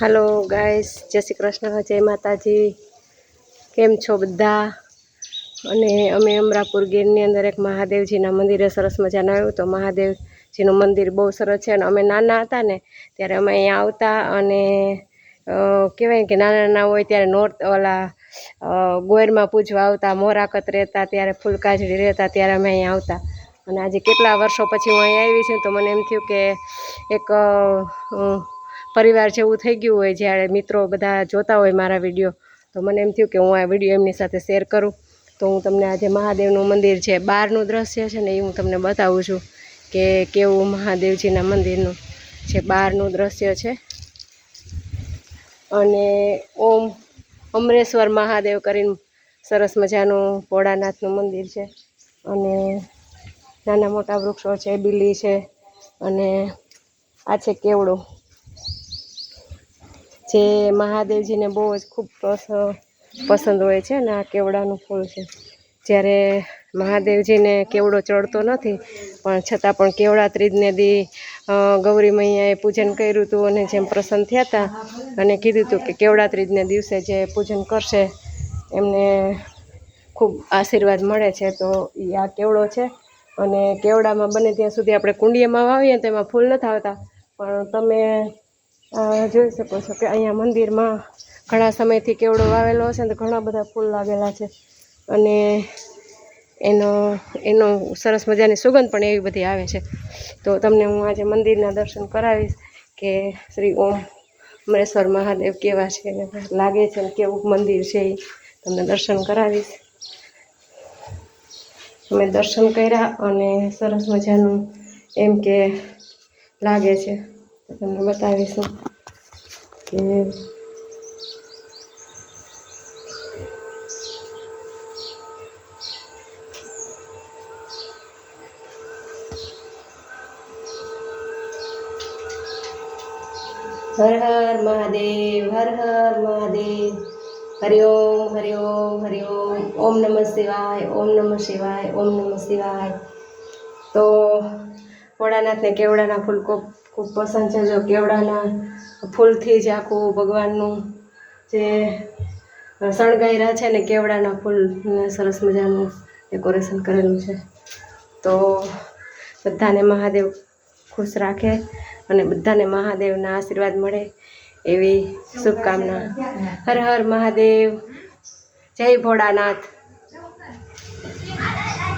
હાલો guys જય શ્રી કૃષ્ણ. જય માતાજી. કેમ છો બધા? અને અમે અમરાપુર ગીરની અંદર એક મહાદેવજીના મંદિરે સરસ મજાનું આવ્યું. તો મહાદેવજીનું મંદિર બહુ સરસ છે અને અમે નાના હતા ને, ત્યારે અમે અહીંયા આવતા અને કહેવાય કે નાના નાના હોય ત્યારે નોર્થ ઓલા ગોયરમાં પૂજવા આવતા, મોરાકત રહેતા, ત્યારે ફૂલકાજડી રહેતા, ત્યારે અમે અહીંયા આવતા. અને આજે કેટલા વર્ષો પછી હું અહીંયા આવી છું તો મને એમ થયું કે એક પરિવાર જેવું થઈ ગયું હોય, જ્યારે મિત્રો બધા જોતા હોય મારા વીડિયો તો મને એમ થયું કે હું આ વીડિયો એમની સાથે શેર કરું. તો હું તમને આજે મહાદેવનું મંદિર છે, બહારનું દ્રશ્ય છે ને એ હું તમને બતાવું છું કે કેવું મહાદેવજીના મંદિરનું છે, બહારનું દ્રશ્ય છે. અને ઓમ અમરેશ્વર મહાદેવ કરીને સરસ મજાનું ભોળાનાથનું મંદિર છે. અને નાના મોટા વૃક્ષો છે, બીલી છે અને આ છે કેવડો? જે મહાદેવજીને બહુ જ ખૂબ પસંદ હોય છે ને આ કેવડાનું ફૂલ છે. જ્યારે મહાદેવજીને કેવડો ચડતો નથી, પણ છતાં પણ કેવડા ત્રીજને દી ગૌરી મૈયાએ પૂજન કર્યું હતું અને જેમ પ્રસન્ન થયા હતા અને કીધું હતું કે કેવડા ત્રીજને દિવસે જે પૂજન કરશે, એમને ખૂબ આશીર્વાદ મળે છે. તો એ આ કેવડો છે અને કેવડામાં બને ત્યાં સુધી આપણે કુંડિયામાં વાવીએ તો એમાં ફૂલ નથી આવતા. પણ તમે જોઈ શકો છો કે અહીંયા મંદિરમાં ઘણા સમયથી કેવડો વાવેલો હશે તો ઘણા બધા ફૂલ લાગેલા છે. અને એનો એનો સરસ મજાની સુગંધ પણ એવી બધી આવે છે. તો તમને હું આજે મંદિરના દર્શન કરાવીશ કે શ્રી ઓમ અમરેશ્વર મહાદેવ કેવા છે, લાગે છે કેવું મંદિર છે એ તમને દર્શન કરાવીશ. અમે દર્શન કર્યા અને સરસ મજાનું એમ કે લાગે છે. તમને બતાવીશું. કે હર હર મહાદેવ, હર હર મહાદેવ. હરિ ઓમ હરિ ઓમ હરિ ઓમ. ઓમ નમઃ શિવાય, ઓમ નમઃ શિવાય, ઓમ નમઃ શિવાય. તો ભોળાનાથને કેવડાના ફૂલ ખૂબ ખૂબ પસંદ છે. જો કેવડાના ફૂલથી જ આખું ભગવાનનું જે શણગાર્યા છે ને કેવડાના ફૂલ સરસ મજાનું ડેકોરેશન કરેલું છે. તો બધાને મહાદેવ ખુશ રાખે અને બધાને મહાદેવના આશીર્વાદ મળે એવી શુભકામના. હર હર મહાદેવ. જય ભોળાનાથ.